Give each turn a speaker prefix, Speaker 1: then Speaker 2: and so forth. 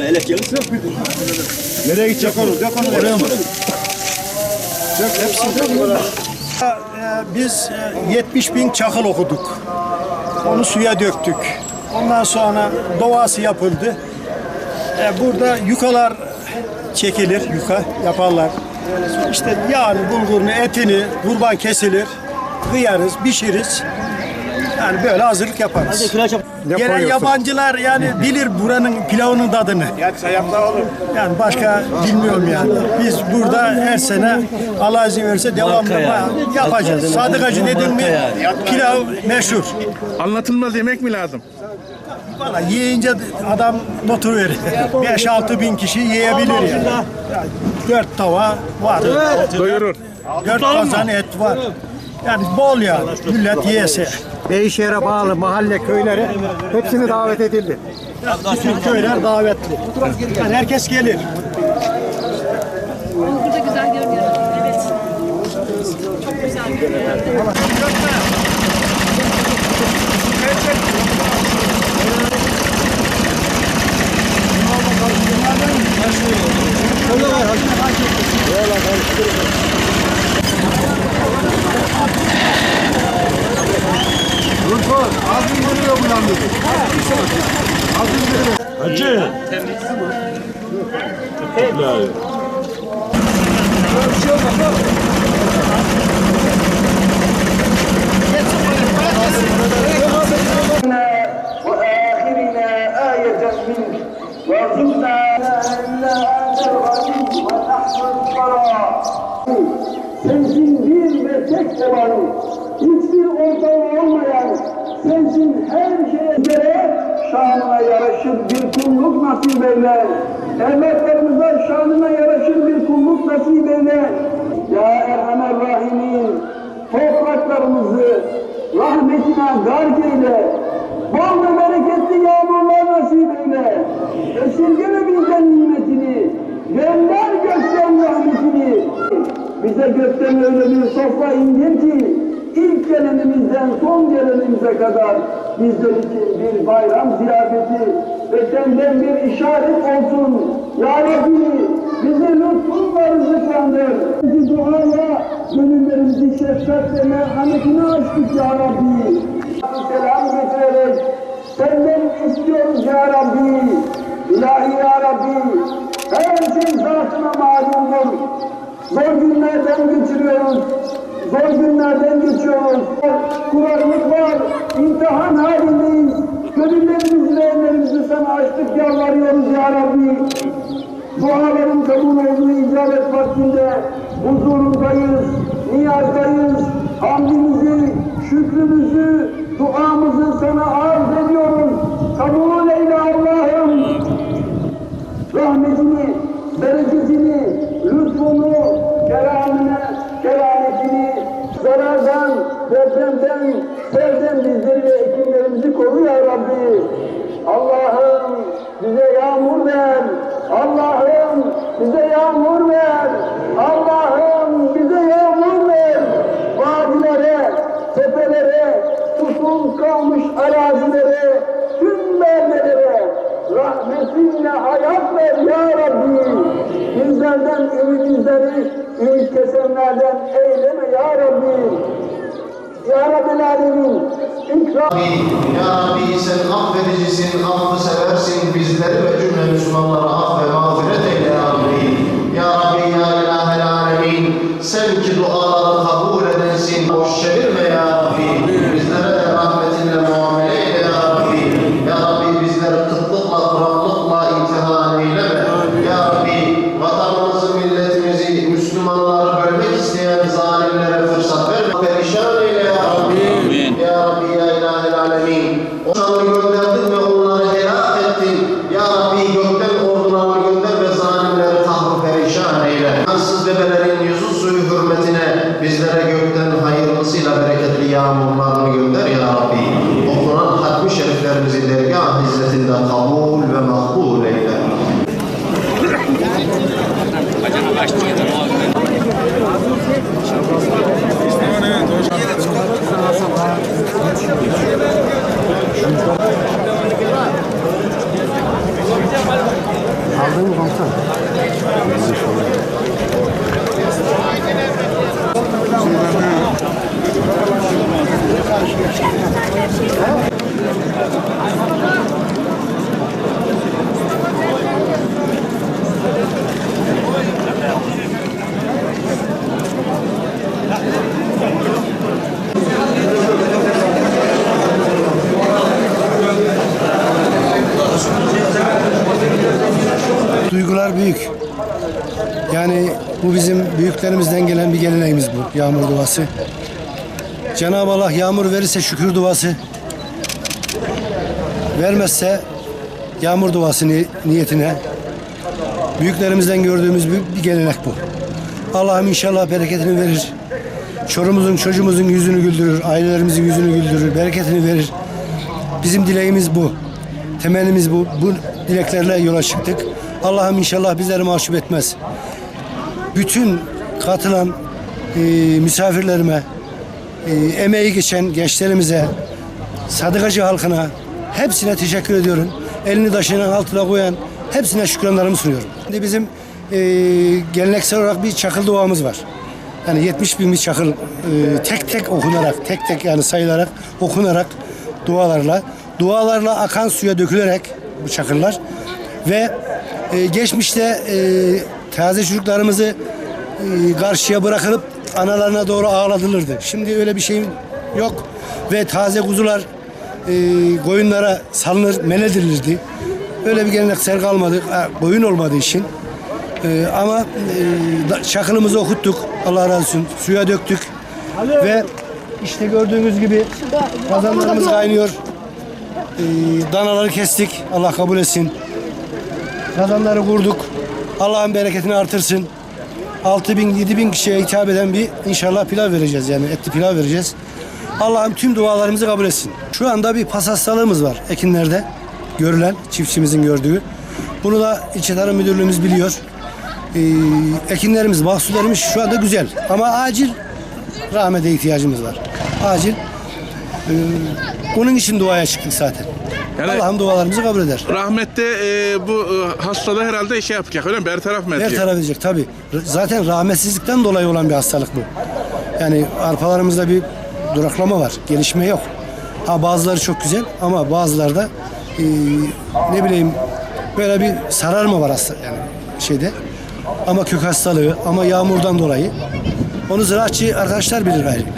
Speaker 1: Şuna elek gelirse.
Speaker 2: Nereye gidecek onu? Dök. Oraya mı? Dök hepsini. Ee, Biz e, 70 bin çakıl okuduk. Onu suya döktük. Ondan sonra doğası yapıldı. E, Burada yukalar çekilir, yuka yaparlar. İşte yağını, bulgurunu, etini, kurban kesilir. Kıyarız, pişiririz. Yani böyle hazırlık yaparız. Gelen yabancılar yani bilir buranın pilavının tadını. Yani başka bilmiyorum yani. Biz burada her sene Allah izin verirse devamlı yapacağız. Sadık Hacı dedin mi pilav meşhur.
Speaker 3: Anlatılmaz yemek mi lazım?
Speaker 2: Valla yiyince adam notu verir. 5-6 bin kişi yiyebilir yani. yani. Dört tava var.
Speaker 3: Doyurur.
Speaker 2: Dört kazan et var. Yani bol yani. Millet yiyese.
Speaker 4: Beyşehir'e bağlı mahalle köyleri hepsini davet edildi.
Speaker 2: Bütün köyler davetli. Yani herkes gelir.
Speaker 5: Burada güzel görünüyor. Evet. Çok güzel görünüyor. Hacı. Temiz.
Speaker 6: وآخرنا آية منك وارزقنا إلا أنت الغني والأحسن الثرى من تكتب عليك şanına yaraşır bir kulluk nasip eyle. Evlatlarımıza şanına yaraşır bir kulluk nasip eyle. Ya Erhamer Rahimin, topraklarımızı rahmetine gark eyle. Bol ve bereketli yağmurlar nasip eyle. Esirgeme bizden nimetini, gönder gökten rahmetini. Bize gökten öyle bir sofra indir ki, ilk gelenimizden son gelenimize kadar bizler için bir bayram ziyafeti ve senden bir işaret olsun. Ya Rabbi bizi lütfunla rızıklandır. Bizi duaya gönüllerimizi şefkat ve merhametine açtık Ya Rabbi. Selam getirerek senden istiyoruz Ya Rabbi. İlahi Ya Rabbi her şey zatına malumdur. Zor günlerden geçiriyoruz. Zor günlerden geçiyoruz. Kurarlık var. imtihan halindeyiz. Gönüllerimizi ve ellerimizi sana açtık yalvarıyoruz ya Rabbi. Duaların kabul olduğu icabet vaktinde huzurundayız, niyazdayız. Hamdimizi, şükrümüzü, duamızı sana arz ediyoruz. Kabul eyle Allah'ım rahmetini, selden bizleri ve ekinlerimizi koru ya Rabbi. Allah'ım bize yağmur ver. Allah'ım bize yağmur ver. Allah'ım bize yağmur ver. Vadilere, tepelere, susuz kalmış arazilere, tüm beldelere, rahmetinle hayat ver ya Rabbi. Bizlerden ümidizleri, ümit kesenlerden eyleme ya Rabbi. Ya Rabbi Alemin, ikram.
Speaker 7: Ya Rabbi sen affedicisin, affı seversin bizleri ve cümle Müslümanlara aff ve mağfiret
Speaker 1: bu bizim büyüklerimizden gelen bir geleneğimiz bu yağmur duası. Cenab-ı Allah yağmur verirse şükür duası. Vermezse yağmur duası ni- niyetine büyüklerimizden gördüğümüz bir, bir gelenek bu. Allah'ım inşallah bereketini verir. Çorumuzun, çocuğumuzun yüzünü güldürür, ailelerimizin yüzünü güldürür, bereketini verir. Bizim dileğimiz bu. Temennimiz bu. Bu dileklerle yola çıktık. Allah'ım inşallah bizleri mahcup etmez. Bütün katılan e, misafirlerime, e, emeği geçen gençlerimize, sadıkacı halkına hepsine teşekkür ediyorum. Elini taşının altına koyan hepsine şükranlarımı sunuyorum. Şimdi bizim e, geleneksel olarak bir çakıl duamız var. Yani 70 bin bir çakıl e, tek tek okunarak, tek tek yani sayılarak, okunarak dualarla, dualarla akan suya dökülerek bu çakıllar ve e, geçmişte e, taze çocuklarımızı e, karşıya bırakılıp analarına doğru ağlatılırdı. Şimdi öyle bir şey yok ve taze kuzular e, koyunlara salınır, men edilirdi. Öyle bir geleneksel kalmadı. Koyun olmadığı için. E, ama e, çakılımızı okuttuk. Allah razı olsun. Suya döktük. Ve işte gördüğünüz gibi kazanlarımız kaynıyor. Danaları kestik. Allah kabul etsin. Kazanları kurduk. Allah'ın bereketini artırsın. 6 bin, 7 bin kişiye hitap eden bir inşallah pilav vereceğiz yani etli pilav vereceğiz. Allah'ım tüm dualarımızı kabul etsin. Şu anda bir pas hastalığımız var ekinlerde görülen çiftçimizin gördüğü. Bunu da İlçe Tarım Müdürlüğümüz biliyor. Ee, ekinlerimiz, mahsullerimiz şu anda güzel ama acil rahmete ihtiyacımız var. Acil. Ee, onun için duaya çıktık zaten.
Speaker 3: Yani-
Speaker 1: Allah'ım dualarımızı kabul eder.
Speaker 3: Rahmette e, bu e, hastada herhalde şey yapacak öyle mi? Bertaraf mı edecek?
Speaker 1: taraf edecek tabii. R- Zaten rahmetsizlikten dolayı olan bir hastalık bu. Yani arpalarımızda bir duraklama var. Gelişme yok. Ha bazıları çok güzel ama bazıları da e, ne bileyim böyle bir sararma var hasta yani şeyde. Ama kök hastalığı ama yağmurdan dolayı. Onu ziraatçı arkadaşlar bilir gayrı.